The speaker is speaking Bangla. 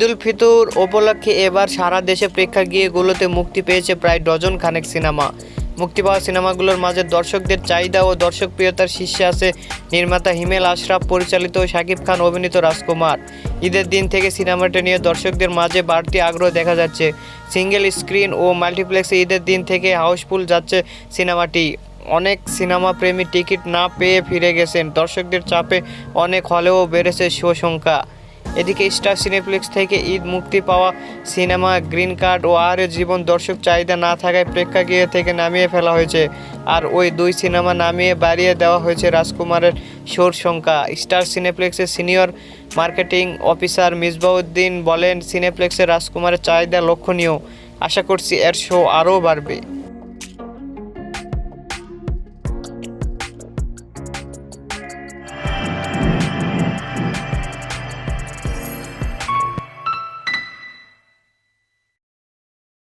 ঈদ উল ফিতর উপলক্ষে এবার সারা দেশে প্রেক্ষাগৃহগুলোতে মুক্তি পেয়েছে প্রায় ডজন খানেক সিনেমা। মুক্তি পাওয়া সিনেমাগুলোর মাঝে দর্শকদের চাহিদা ও দর্শকপ্রিয়তার শীর্ষে আছে নির্মাতা হিমেল আশরাফ, পরিচালিত শাকিব খান, অভিনীত রাজকুমার। ঈদের দিন থেকে সিনেমাটি নিয়ে দর্শকদের মাঝে বাড়তি আগ্রহ দেখা যাচ্ছে। সিঙ্গেল স্ক্রিন ও মাল্টিপ্লেক্সে ঈদের দিন থেকে হাউসফুল যাচ্ছে সিনেমাটি। অনেক সিনেমা প্রেমী টিকিট না পেয়ে ফিরে গেছেন। দর্শকদের চাপে অনেক হলেও বেড়েছে শো সংখ্যা এদিকে স্টার সিনেপ্লেক্স থেকে ঈদ মুক্তি পাওয়া সিনেমা, গ্রিন কার্ড ও আর জীবন দর্শক চাহিদা না থাকায় প্রেক্ষাগৃহ থেকে নামিয়ে ফেলা হয়েছে। আর ওই দুই সিনেমা নামিয়ে বাড়িয়ে দেওয়া হয়েছে রাজকুমারের শোর সংখ্যা। স্টার সিনেপ্লেক্সের সিনিয়র মার্কেটিং অফিসার মিসবাউদ্দিন বলেন, সিনেপ্লেক্সের রাজকুমারের চাহিদা লক্ষণীয়। আশা করছি এর শো আরও বাড়বে।